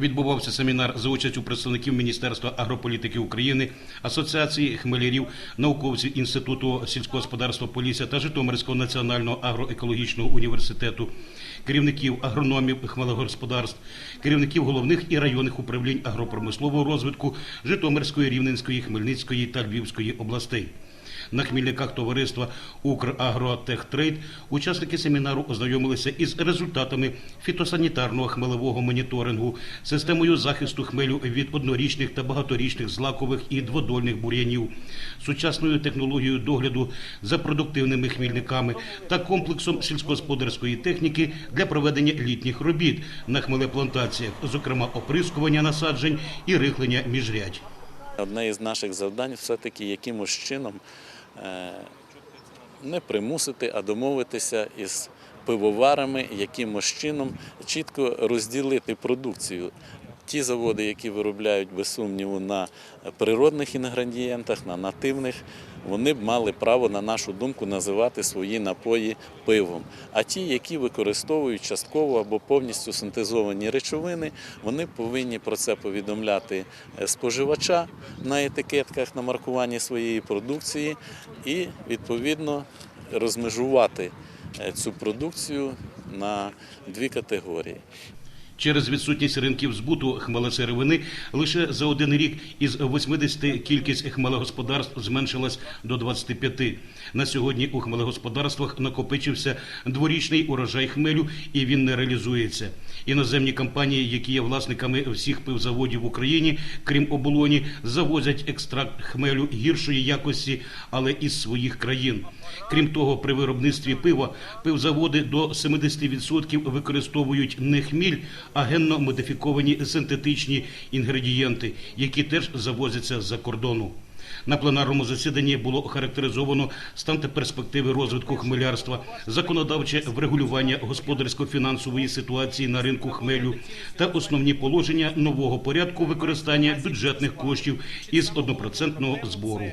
Відбувався семінар за участю представників Міністерства агрополітики України, Асоціації хмелярів, науковців Інституту сільського господарства Полісся та Житомирського національного агроекологічного університету, керівників агрономів хмелегосподарств, керівників головних і районних управлінь агропромислового розвитку Житомирської, Рівненської, Хмельницької та Львівської областей. На хмільниках товариства «Украгротехтрейд» учасники семінару ознайомилися із результатами фітосанітарного хмелевого моніторингу, системою захисту хмелю від однорічних та багаторічних злакових і дводольних бур'янів, сучасною технологією догляду за продуктивними хмільниками та комплексом сільськогосподарської техніки для проведення літніх робіт на хмелеплантаціях, зокрема оприскування насаджень і рихлення міжрядь. Одне із наших завдань все-таки якимось чином не примусити, а домовитися із пивоварами, якимось чином чітко розділити продукцію. Ті заводи, які виробляють без сумніву на природних інгредієнтах, на нативних, вони б мали право, на нашу думку, називати свої напої пивом. А ті, які використовують частково або повністю синтезовані речовини, вони повинні про це повідомляти е, споживача на етикетках на маркуванні своєї продукції і відповідно розмежувати е, цю продукцію на дві категорії. Через відсутність ринків збуту хмелесировини лише за один рік із 80 кількість хмелегосподарств зменшилась до 25. На сьогодні у хмелегосподарствах накопичився дворічний урожай хмелю і він не реалізується. Іноземні компанії, які є власниками всіх пивзаводів в Україні, крім оболоні, завозять екстракт хмелю гіршої якості, але із своїх країн. Крім того, при виробництві пива пивзаводи до 70% використовують не хміль, а генно модифіковані синтетичні інгредієнти, які теж завозяться з-за кордону. На пленарному засіданні було охарактеризовано стан та перспективи розвитку хмелярства, законодавче врегулювання господарсько-фінансової ситуації на ринку хмелю та основні положення нового порядку використання бюджетних коштів із однопроцентного збору.